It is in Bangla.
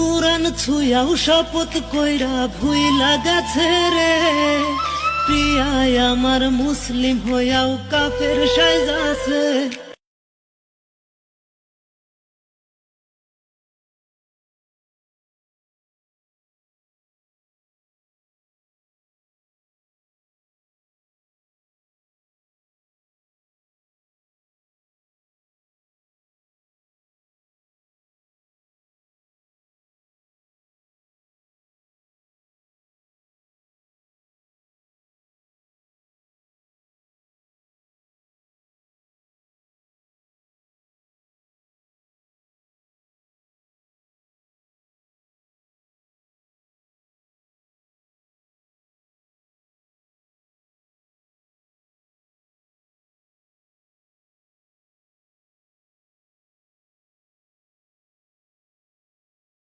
কুরান ছুয়াও শপথ কইরা ভুইলা গেছে রে। প্রিয়ায় আমার মুসলিম হইয়াও কাফের সাইজাছে